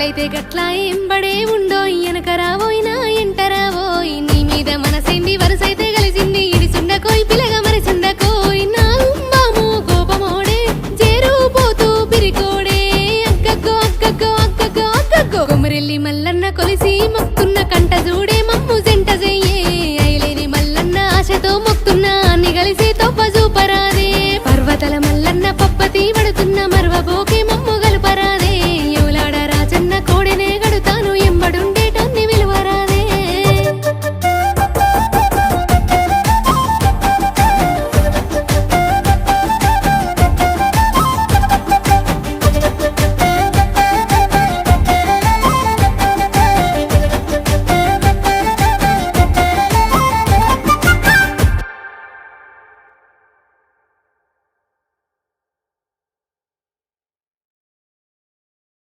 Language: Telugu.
గట్లయితే గట్ల ఎంబడే ఉండోయ్ ఎనకరావోయినా ఎంటరావోయ్ నీ మీద మనసేంది వరసైతే కలిసింది ఇది సుండకోయ్ పిలగ మరిసిందకోయ్ నా ఉమ్మాము కోపమోడే జేరు పోతూ పిరికోడే. అగ్గగ్గో అగ్గగ్గో అగ్గగ్గో అగ్గగ్గో. కొమరెల్లి మల్లన్న కొలిసి మొక్కున్న కంట చూడే మమ్ము జంట చెయ్యే. అయిలేని మల్లన్న ఆశతో మొక్కున్న అన్ని కలిసి తొప్ప చూపరాదే. పర్వతల మల్లన్న పప్పు